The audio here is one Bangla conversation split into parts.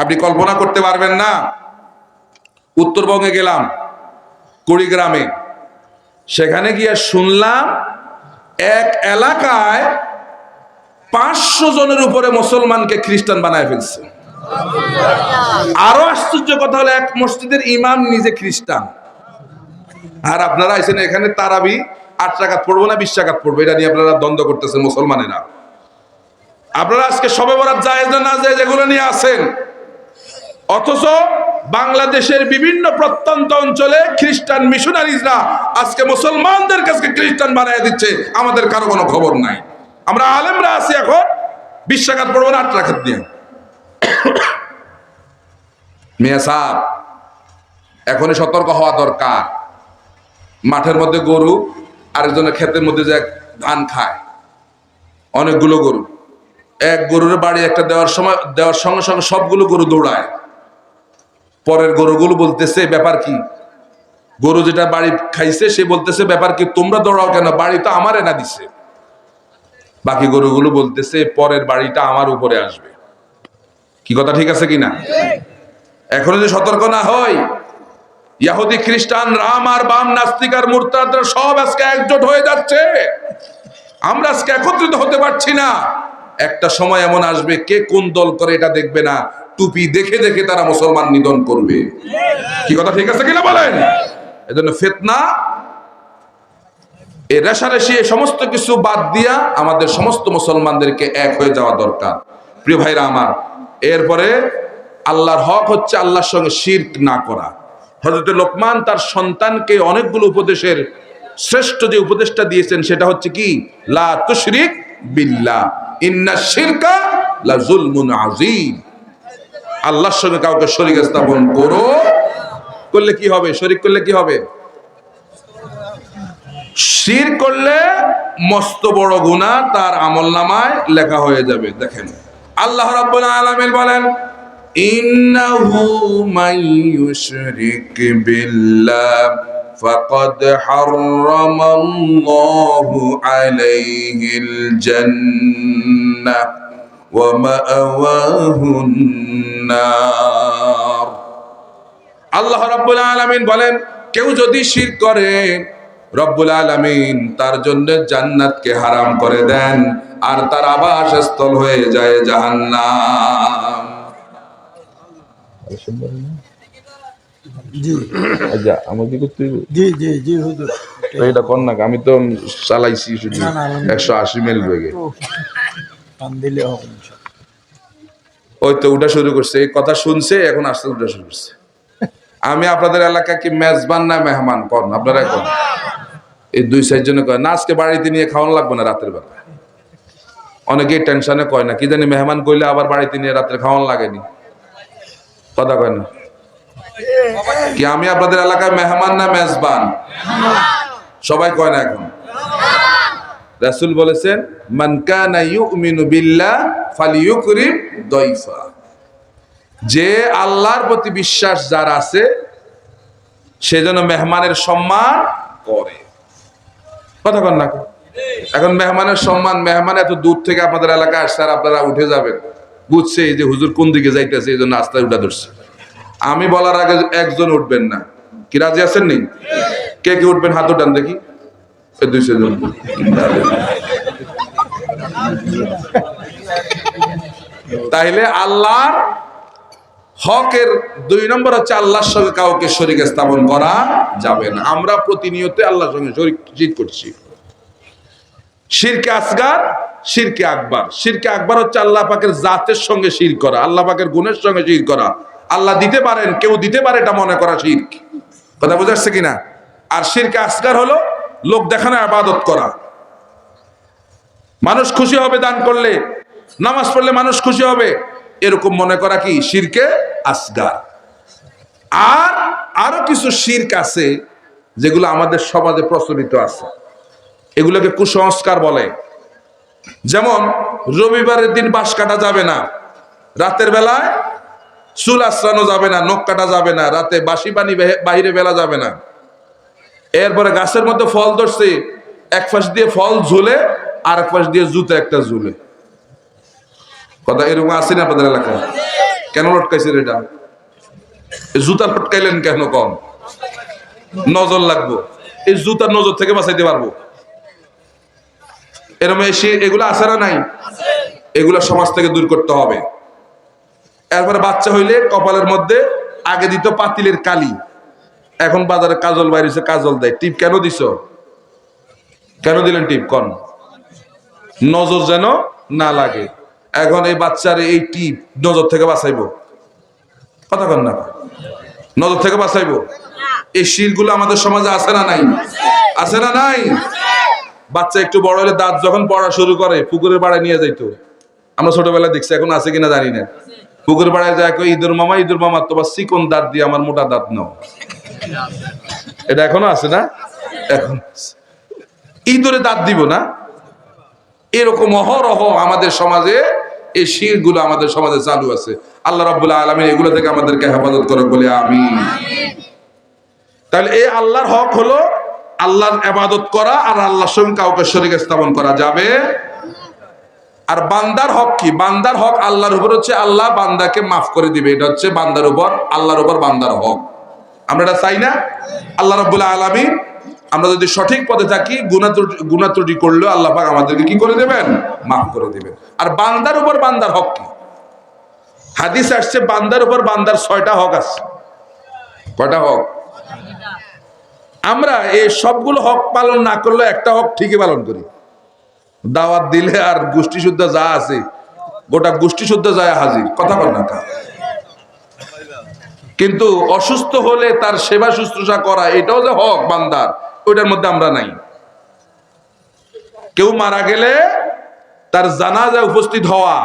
আপনি কল্পনা করতে পারবেন না। উত্তরবঙ্গে গেলাম, কুড়িগ্রামে। সেখানে গিয়ে শুনলাম, এক এলাকায় পাঁচশো জনের উপরে মুসলমানকে খ্রিস্টান বানায় ফেলছে। আরও আশ্চর্য কথা হলো, এক মসজিদের ইমাম নিজে খ্রিস্টান। আর আপনারা আইসেন এখানে তারাবি, আট টাকা পড়ব না, বিশ টাকা পড়ব, এটা নিয়ে আপনারা দ্বন্দ্ব করতেছেন মুসলমানেরা। আপনারা আজকে সবে বরাত জায়েজ না জায়েজ, এগুলো নিয়ে আসেন। অথচ বাংলাদেশের বিভিন্ন প্রত্যন্ত অঞ্চলে খ্রিস্টান মিশনারিজরা আজকে মুসলমানদের কাছে খ্রিস্টান বানিয়ে দিচ্ছে, আমাদের কারও কোনো খবর নাই। আমরা আলেমরা আছি এখন বিশ টাকা পড়ব না আট দিয়ে মিয়া সাহ এখনই সতর্ক হওয়া দরকার। মাঠের মধ্যে গরু, আরেকজনের ক্ষেতের মধ্যে যে ধান খায়। অনেকগুলো গরু। এক গরুর বাড়ি একটা দেওয়ার সময় দেওয়ার সঙ্গে সঙ্গে সবগুলো গরু দৌড়ায়। পরের গরুগুলো বলতেছে, ব্যাপার কি? গরু যেটা বাড়ি খাইছে, সে বলতেছে, ব্যাপার কি, তোমরা দৌড়াও কেন? বাড়ি তো আমার এনা দিছে। বাকি গরুগুলো বলতেছে, পরের বাড়িটা আমার উপরে আসবে। কি কথা ঠিক আছে কিনা? এখনও যে সতর্ক না হয় ইয়াহুদি খ্রিস্টান রাম আর বাম নাস্তিক আর মুরতাদরা সব আজকে একজোট হয়ে যাচ্ছে। আমরা আজকে একত্রিত হতে পারছি না। একটা সময় এমন আসবে, কে কোন দল করে এটা দেখবে না। টুপি দেখে দেখে তারা মুসলমান নিধন করবে। কি কথা ঠিক আছে কিনা বলেন? এজন্য ফেতনা, এই রেশারেশি, এই সমস্ত কিছু বাদ দিয়া আমাদের সমস্ত মুসলমানদেরকে এক হয়ে যাওয়া দরকার। প্রিয় ভাইরা আমার, এরপরে আল্লাহর হক হচ্ছে আল্লাহর সঙ্গে শির্ক না করা। হজরত লোকমান তার সন্তানকে অনেকগুলো উপদেশের, শ্রেষ্ঠ যে উপদেশটা দিয়েছেন সেটা হচ্ছে কি? লা তুশরিক বিল্লাহ। ইন্না শিরকা লা জুলমুন আযীম আল্লাহর সঙ্গে কাউকে শরীক স্থাপন করো করলে কি হবে শরীক করলে কি হবে শির করলে মস্ত বড় গুনাহ তার আমল নামায় লেখা হয়ে যাবে দেখেন আল্লাহ রাব্বুল আলামিন বলেন ইন্নাহু মান ইউশরিক বিল্লাহ فقد حرم الله عليه الجنة ومأواه النار আল্লাহ রাব্বুল আলামিন বলেন কেউ যদি শিরক করে রব্বুল আলামিন তার জন্য জান্নাতকে হারাম করে দেন আর তার আবাসস্থল হয়ে যায় জাহান্নাম জি আচ্ছা আমার কি করতে হইব? জি জি জি হুজুর তো এটা কর না আমি তো চালাইছি শুধু না, না, আমি- একশো আশি মেল বেগে টান দিলে হবে ওই তো উঠা শুরু করছে, এই কথা শুনছে, এখন আস্তে উঠা শুরু করছে। আমি আপনাদের এলাকা কি মেজবান না মেহমান? কন, আপনারা কন। এই দুই সাইড জন্য কয়, না, আজকে বাড়িতে নিয়ে খাওয়ানো লাগবে না রাতের বেলা। অনেকেই টেনশনে কয় না, কি জানি মেহমান কইলে আবার বাড়িতে নিয়ে রাত্রে খাওয়ানো লাগেনি? কথা কয় না। কি আমি আপনাদের এলাকায় মেহমান না মেজবান? সবাই কয় না এখন। রাসূল বলেছেন, মান কানা ইউমিনু বিল্লাহ ফালিইউকরিম দয়ফা। যে আল্লাহর প্রতি বিশ্বাস যার আছে, সে যেন মেহমানের সম্মান করে। কথা কন না এখন মেহমানের সম্মান, মেহমান এত দূর থেকে আপনাদের এলাকায় আসছে আর আপনারা উঠে যাবেন। বুঝছে এই যে হুজুর কোন দিকে যাইতেছে, এই জন্য আস্তায় উঠা ধরছে। আমি বলার আগে একজন উঠবেন না। কি রাজি আছেন নি? কে কে উঠবেন? হাত উঠান দেখি। দুইশো জন তাইলে আল্লাহর হকের দুই নম্বর হচ্ছে আল্লাহর সঙ্গে কাউকে শরীক স্থাপন করা যাবে না। আমরা প্রতিনিয়ত আল্লাহর সঙ্গে শরীক শরিক করছি। শিরকে আসগার, শিরকে আকবার। শিরকে আকবার হচ্ছে আল্লাহ পাকের জাতের সঙ্গে শির করা, আল্লাহ পাকের গুণের সঙ্গে শির করা। আল্লাহ দিতে পারেন, কেউ দিতে পারে এটা মনে করা শির্ক কথা বুঝাচ্ছে কিনা? আর শিরকে আসগার হলো লোক দেখানো আবাদত করা। মানুষ খুশি হবে দান করলে, নামাজ পড়লে মানুষ খুশি হবে, এরকম মনে করা কি? শিরকে আসগার। আর আরও কিছু শির্ক আছে যেগুলো আমাদের সমাজে প্রচলিত আছে। এগুলোকে কুসংস্কার বলে। যেমন, রবিবারের দিন বাঁশ কাটা যাবে না, রাতের বেলায় চুল আশ্রানো যাবে না, নখ কাটা যাবে না, রাতে বাসি পানি বেহে- বাহিরে বেলা যাবে না। এরপরে গাছের মধ্যে ফল ধরছে, এক পাশ দিয়ে ফল ঝুলে আর এক পাশ দিয়ে জুতো একটা ঝুলে। কথা এরকম আছে না আপনাদের এলাকায়? কেন লটকাইছেন এটা? জুতা লটকাইলেন কেন কম? নজর লাগবো। এই জুতার নজর থেকে বাঁচাইতে পারব। এরম এসে এগুলো আছে না নাই? এগুলো সমাজ থেকে দূর করতে হবে। এরপরে বাচ্চা হইলে কপালের মধ্যে আগে দিত পাতিলের কালি। এখন বাজারে কাজল বাইরেছে কাজল দেয় টিপ কেন দিছ? কেন দিলেন টিপ? কন। নজর যেন না লাগে। এখন এই বাচ্চার এই টিপ নজর থেকে বাঁচাইবো। কথা কন না। নজর থেকে বাঁচাইবো? এই শিরগুলো আমাদের সমাজে আছে না নাই? আছে না নাই? বাচ্চা একটু বড় হলে দাঁত যখন পড়া শুরু করে, পুকুরের পাড়ায় নিয়ে যাইতো। আমরা ছোটবেলায় দেখছি, এখন আছে কিনা জানি না। পুকুর পাড়ায় যায় ইঁদুর মামা ইঁদুর মামা, তোমার চিকন দাঁত দিয়ে আমার মোটা দাঁত নাও। এটা এখনও আছে না? এখন। ইঁদুরে দাঁত দিব না? এরকম অহরহ আমাদের সমাজে এই শিরগুলো আমাদের সমাজে চালু আছে। আল্লাহ রাব্বুল আলামিন এগুলো থেকে আমাদেরকে হেফাজত করে বলে আমি তাহলে এই আল্লাহর হক হলো আল্লাহর ইবাদত করা আর আল্লাহর সঙ্গে কাউকে শরীক স্থাপন করা। যাবে? আর বান্দার হক কি? বান্দার হক আল্লাহর উপর হচ্ছে আল্লাহ বান্দাকে মাফ করে দিবে। এটা হচ্ছে বান্দার উপর, আল্লাহর উপর বান্দার হক। আমরা এটা চাই না। আল্লাহ রাব্বুল আলামিন, আমরা যদি সঠিক পথে থাকি গুণা ত্রুটি করলেও আল্লাহ পাক আমাদেরকে কি করে দেবেন? মাফ করে দেবেন। আর বান্দার উপর বান্দার হক কি? হাদিস আসছে, বান্দার উপর বান্দার ছয়টা হক আছে। কয়টা হক? আমরা এই সবগুলো হক পালন না করলে একটা হক ঠিকই পালন করি। দাওয়াত দিলে আর গোষ্ঠী শুদ্ধ যা আছে, গোটা গোষ্ঠী শুদ্ধ যায় হাজির। কথা বল না। কিন্তু অসুস্থ হলে তার সেবা শুশ্রূষা করা, এটাও যে হক বান্দার, ওইটার মধ্যে আমরা নাই। কেউ মারা গেলে তার জানাজা উপস্থিত হওয়া,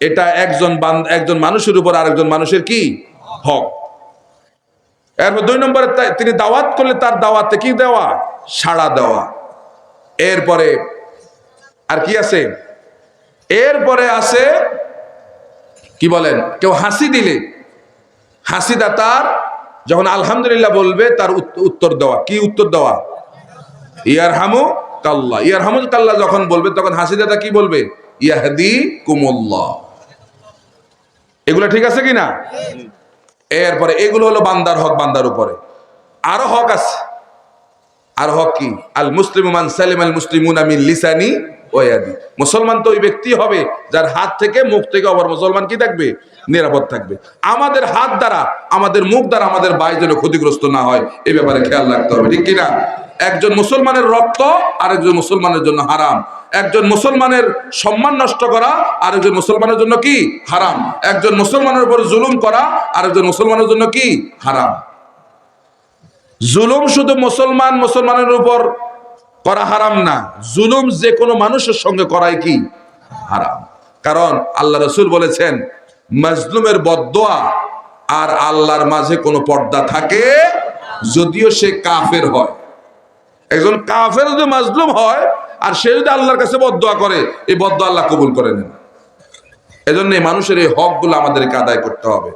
এটা একজন একজন মানুষের উপর আরেকজন মানুষের কি? হক। এরপর দুই নম্বরে তিনি দাওয়াত করলে তার দাওয়াতে কি দেওয়া? সাড়া দেওয়া। এরপরে আর কি আছে? এরপরে আছে, কি বলেন, কেউ হাসি দিলে হাসিদা তার, যখন আলহামদুলিল্লাহ বলবে, তার উত- উত্তর দেওয়া। কি উত্তর দেওয়া? ইয়ার হামু কাল্লা। ইয়ার হামু কাল্লা যখন বলবে, তখন হাসিদাতা কি বলবে? ইয়াহদি কুমুল্লাহ এগুলো ঠিক আছে কি না এরপরে এগুলো হলো বান্দার হক, বান্দার উপরে। আরও হক আছে। আর হক কি? আল মুসলিম মান সালিম আল মুসলিমুন আমিন লিসানি ওয়াদি মুসলমান তো ওই ব্যক্তি হবে যার হাত থেকে মুখ থেকে আবার মুসলমান কি থাকবে? নিরাপদ থাকবে। আমাদের হাত দ্বারা, আমাদের মুখ দ্বারা আমাদের বাই যেন ক্ষতিগ্রস্ত না হয় এই ব্যাপারে খেয়াল রাখতে হবে, ঠিক কিনা? একজন মুসলমানের রক্ত, আরেকজন মুসলমানের জন্য হারাম। একজন মুসলমানের সম্মান নষ্ট করা, আরেকজন মুসলমানের জন্য কি? হারাম। একজন মুসলমানের উপর জুলুম করা, আরেকজন মুসলমানের জন্য কি? হারাম। জুলুম শুধু মুসলমান, মুসলমানের উপর করা হারাম না। জুলুম যে কোনো মানুষের সঙ্গে করায় কি? হারাম। কারণ আল্লাহ রসুল বলেছেন, মাজলুমের বদোয়া আর আল্লাহর মাঝে কোনো পর্দা থাকে যদিও সে কাফের হয়। একজন কাফের যদি মাজলুম হয় আর সে যদি আল্লাহর কাছে বদোয়া করে, এই বদ আল্লাহ কবুল করে নেন। এজন্য মানুষের এই হকগুলো আমাদেরকে আদায় করতে হবে।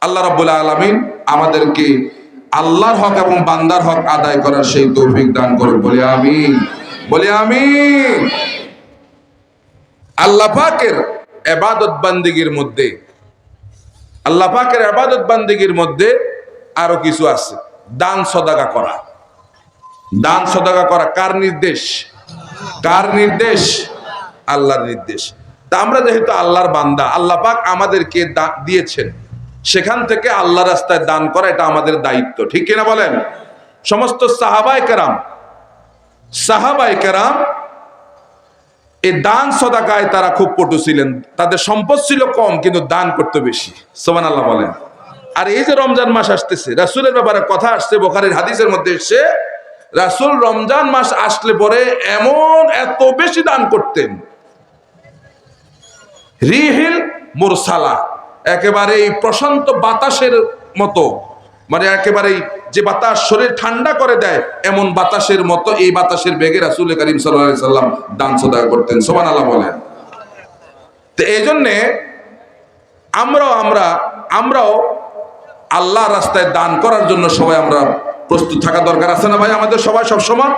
আল্লাহ রাব্বুল আলামিন আমাদেরকে আল্লাহর হক এবং বান্দার হক আদায় করার সেই তৌফিক দান করুন। বলে আমিন। বলে আমিন। আল্লাহ পাকের এবাদত বান্দিগির মধ্যে, আল্লাহ পাকের এবাদত বান্দিগির মধ্যে আরও কিছু আছে। দান সদাকা করা। দান সদাকা করা কার নির্দেশ? কার নির্দেশ? আল্লাহর নির্দেশ। তা আমরা যেহেতু আল্লাহর বান্দা, আল্লাহ পাক আমাদেরকে দিয়েছেন। সেখান থেকে আল্লাহ রাস্তায় দান করা এটা আমাদের দায়িত্ব। ঠিক কিনা বলেন? সমস্ত সাহাবাই কেরাম সাহাবাই কেরাম, এই দান সদাকায় তারা খুব পটু ছিলেন। তাদের সম্পদ ছিল কম, কিন্তু দান করতে বেশি। সোমান আল্লাহ বলেন। আর এই যে রমজান মাস আসতেছে, রাসুলের ব্যাপারে কথা আসছে, বোখারের হাদিসের মধ্যে এসে রাসুল রমজান মাস আসলে পরে এমন এত বেশি দান করতেন। রিহিল মুরসালা। একেবারে এই প্রশান্ত বাতাসের মতো। মানে একেবারেই যে বাতাস শরীর ঠান্ডা করে দেয়, এমন বাতাসের মতো এই বাতাসের বেগে রাসুল করিম সাল্লাহ সাল্লাম দান সদা করতেন। সোমান আল্লাহ বলেন। তো এই জন্যে আমরাও আমরা, আমরাও আল্লাহ রাস্তায় দান করার জন্য সবাই আমরা প্রস্তুত থাকা দরকার আছে না ভাই? আমাদের সবাই সব সময়